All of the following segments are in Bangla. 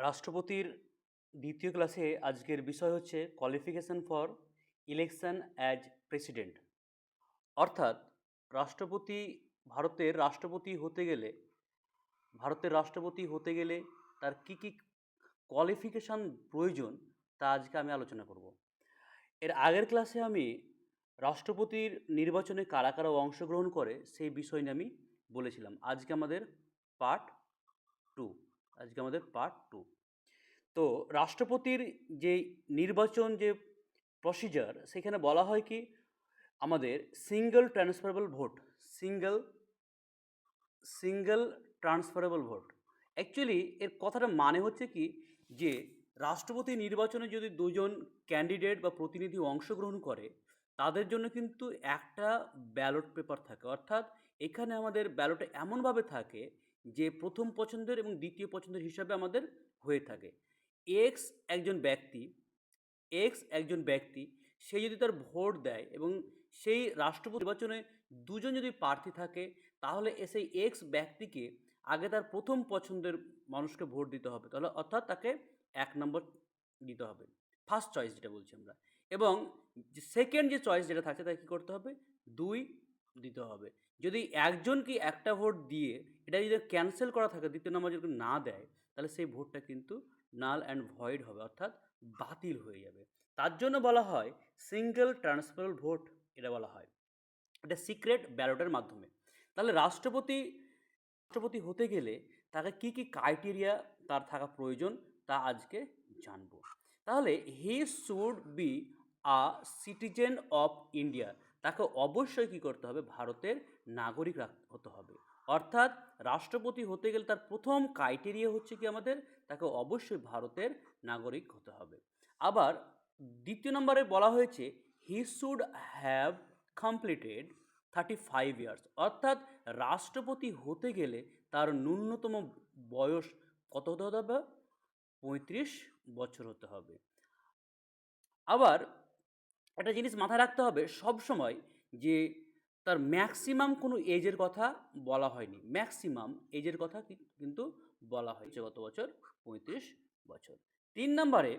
রাষ্ট্রপতির দ্বিতীয় ক্লাসে আজকের বিষয় হচ্ছে qualification for election as president অর্থাৎ রাষ্ট্রপতি ভারতের রাষ্ট্রপতি হতে গেলে, ভারতের রাষ্ট্রপতি হতে গেলে তার কী কী কোয়ালিফিকেশান প্রয়োজন তা আজকে আমি আলোচনা করব। এর আগের ক্লাসে আমি রাষ্ট্রপতির নির্বাচনে কারা কারা অংশগ্রহণ করে সেই বিষয় নিয়ে আমি বলেছিলাম। আজকে আমাদের পার্ট টু আজকে আমাদের পার্ট টু তো রাষ্ট্রপতির যে নির্বাচন যে প্রসিজার সেখানে বলা হয় কি, আমাদের single transferable vote single single transferable vote actually এর কথাটা মানে হচ্ছে কি, যে রাষ্ট্রপতি নির্বাচনে যদি দুজন ক্যান্ডিডেট বা প্রতিনিধি অংশগ্রহণ করে, তাদের জন্য কিন্তু একটা ব্যালট পেপার থাকে। অর্থাৎ এখানে আমাদের ব্যালটে এমনভাবে থাকে যে প্রথম পছন্দের এবং দ্বিতীয় পছন্দের হিসাবে আমাদের হয়ে থাকে। এক্স একজন ব্যক্তি এক্স একজন ব্যক্তি, সে যদি তার ভোট দেয় এবং সেই রাষ্ট্রপতি নির্বাচনে দুজন যদি প্রার্থী থাকে, তাহলে সেই এক্স ব্যক্তিকে আগে তার প্রথম পছন্দের মানুষকে ভোট দিতে হবে। তাহলে অর্থাৎ তাকে এক নম্বর দিতে হবে। ফার্স্ট চয়েস যেটা বলছি আমরা। এবং সেকেন্ড যে চয়েস যেটা থাকছে, তাকে কী করতে হবে? দুই দিতে হবে। যদি একজনকে একটা ভোট দিয়ে এটা যদি ক্যান্সেল করা থাকে, দ্বিতীয় নম্বর যদি না দেয়, তাহলে সেই ভোটটা কিন্তু নাল অ্যান্ড ভয়েড হবে, অর্থাৎ বাতিল হয়ে যাবে। তার জন্য বলা হয় সিঙ্গেল ট্রান্সফারেবল ভোট এটা বলা হয়। এটা সিক্রেট ব্যালটের মাধ্যমে। তাহলে রাষ্ট্রপতি রাষ্ট্রপতি হতে গেলে তাকে কি কি ক্রাইটেরিয়া তার থাকা প্রয়োজন, তা আজকে জানব। তাহলে he should be a citizen of India তাকে অবশ্যই কী করতে হবে? ভারতের নাগরিক হতে হবে। অর্থাৎ রাষ্ট্রপতি হতে গেলে তার প্রথম ক্রাইটেরিয়া হচ্ছে কি আমাদের? তাকে অবশ্যই ভারতের নাগরিক হতে হবে। আবার দ্বিতীয় নম্বরে বলা হয়েছে he should have completed thirty five years অর্থাৎ রাষ্ট্রপতি হতে গেলে তার ন্যূনতম বয়স কত হতে হবে? পঁয়ত্রিশ বছর হতে হবে। আবার একটা জিনিস মাথায় রাখতে হবে সব সময় যে তার ম্যাক্সিমাম কোনো এজের কথা বলা হয়নি। ম্যাক্সিমাম এজের কথা কিন্তু বলা হয়েছে গত বছর, পঁয়ত্রিশ বছর। তিন নম্বরে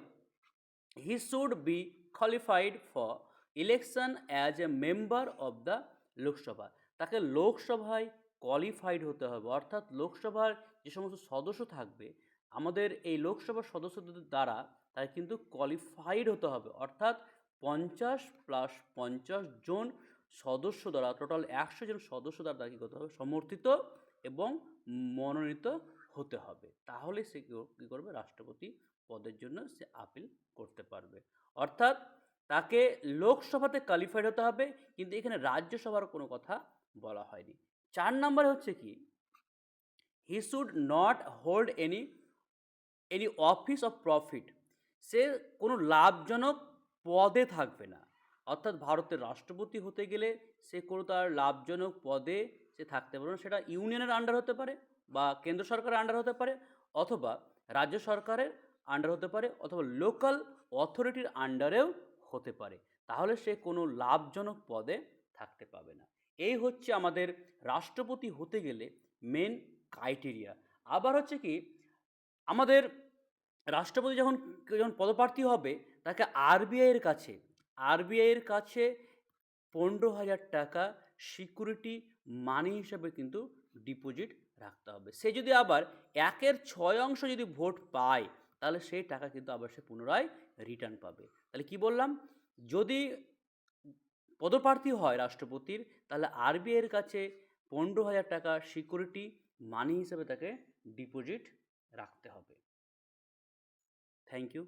he should be qualified for election as a member of the Lok Sabha তাকে লোকসভায় কোয়ালিফাইড হতে হবে। অর্থাৎ লোকসভার যে সমস্ত সদস্য থাকবে, আমাদের এই লোকসভার সদস্যদের দ্বারা তাকে কিন্তু কোয়ালিফাইড হতে হবে। অর্থাৎ পঞ্চাশ প্লাস পঞ্চাশ জন সদস্য দ্বারা টোটাল একশো জন সদস্য দ্বারা তাকে করতে হবে? সমর্থিত এবং মনোনীত হতে হবে। তাহলে সে কী করবে? রাষ্ট্রপতি পদের জন্য সে আপিল করতে পারবে। অর্থাৎ তাকে লোকসভাতে কোয়ালিফাইড হতে হবে, কিন্তু এখানে রাজ্যসভার কোনো কথা বলা হয়নি। চার নম্বরে হচ্ছে কি? He should not hold any any office of profit সে কোনো লাভজনক পদে থাকবে না। অর্থাৎ ভারতের রাষ্ট্রপতি হতে গেলে সে কোনো তার লাভজনক পদে সে থাকতে পারবে না। সেটা ইউনিয়নের আন্ডার হতে পারে বা কেন্দ্র সরকারের আন্ডার হতে পারে অথবা রাজ্য সরকারের আন্ডার হতে পারে অথবা লোকাল অথরিটির আন্ডারেও হতে পারে। তাহলে সে কোনো লাভজনক পদে থাকতে পাবে না। এই হচ্ছে আমাদের রাষ্ট্রপতি হতে গেলে মেন ক্রাইটেরিয়া আবার হচ্ছে কি, আমাদের রাষ্ট্রপতি যখন যখন পদপ্রার্থী হবে, তাকে আরবিআইয়ের কাছে আরবিআইয়ের কাছে পনেরো হাজার টাকা সিকিউরিটি মানি হিসাবে কিন্তু ডিপোজিট রাখতে হবে। সে যদি আবার একের ছয় অংশ যদি ভোট পায়, তাহলে সেই টাকা কিন্তু আবার সে পুনরায় রিটার্ন পাবে। তাহলে কি বললাম? যদি পদপ্রার্থী হয় রাষ্ট্রপতির, তাহলে আরবিআইয়ের কাছে পনেরো হাজার টাকা সিকিউরিটি মানি হিসেবে তাকে ডিপোজিট রাখতে হবে। Thank you